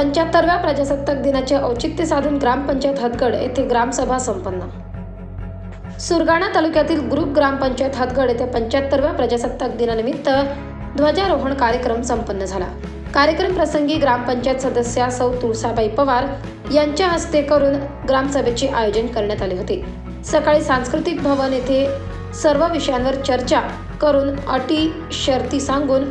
पंच्याहत्तरव्या प्रजासत्ताक दिनाचे औचित्य साधून ग्रामपंचायत हदगड येथे ग्रामसभा संपन्न. सुरगाणा तालुक्यातील ग्रुप ग्रामपंचायत हदगड येथे पंच्याहत्तरव्या प्रजासत्ताक दिनानिमित्त ध्वजारोहण कार्यक्रम संपन्न झाला. कार्यक्रम प्रसंगी ग्रामपंचायत सदस्या सौ तुळसाबाई पवार यांच्या हस्ते करून ग्रामसभेचे आयोजन करण्यात आले होते. सकाळी सांस्कृतिक भवन येथे सर्व विषयांवर चर्चा करून अटी शर्ती सांगून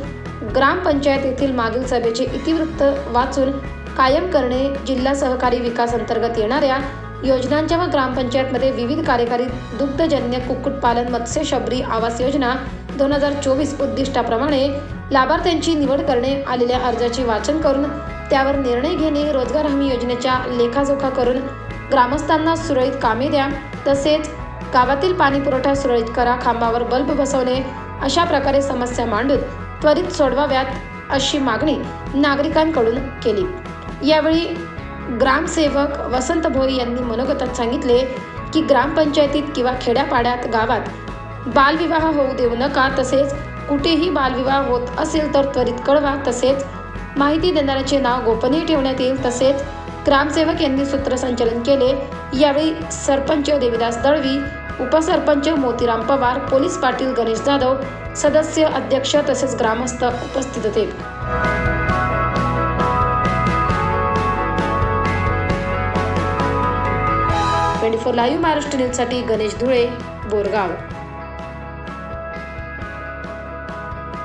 ग्रामपंचायत येथील मागील सभेचे इतिवृत्त वाचून कायम करणे जिल्हा सहकारी विकास अंतर्गत येणाऱ्या योजनांच्या व ग्रामपंचायतमध्ये विविध कार्यकारी दुग्धजन्य कुक्कुटपालन मत्स्य शबरी आवास योजना दोन हजार चोवीस उद्दिष्टाप्रमाणे लाभार्थ्यांची निवड करणे आलेल्या अर्जाचे वाचन करून त्यावर निर्णय घेणे रोजगार हमी योजनेच्या लेखाजोखा करून ग्रामस्थांना सुरळीत कामे द्या तसेच गावातील पाणीपुरवठा सुरळीत करा खांबावर बल्ब बसवणे अशा प्रकारे समस्या मांडून त्वरित सोडवाव्यात अशी मागणी नागरिकांकडून केली. यावेळी ग्रामसेवक वसंत भोई यांनी मनोगतात सांगितले की ग्रामपंचायतीत किंवा खेड्यापाड्यात गावात बालविवाह होऊ देऊ नका तसेच कुठेही बालविवाह होत असेल तर त्वरित कळवा तसेच माहिती देणाऱ्याचे नाव गोपनीय ठेवण्यात येईल तसेच ग्रामसेवक यांनी सूत्रसंचालन केले. यावेळी सरपंच देवीदास दळवी उपसरपंच मोतीराम पवार पोलीस पाटील गणेश जाधव सदस्य अध्यक्ष तसेच ग्रामस्थ उपस्थित होते. ट्वेंटी फोर लाईव्ह महाराष्ट्र न्यूजसाठी गणेश धुळे बोरगाव.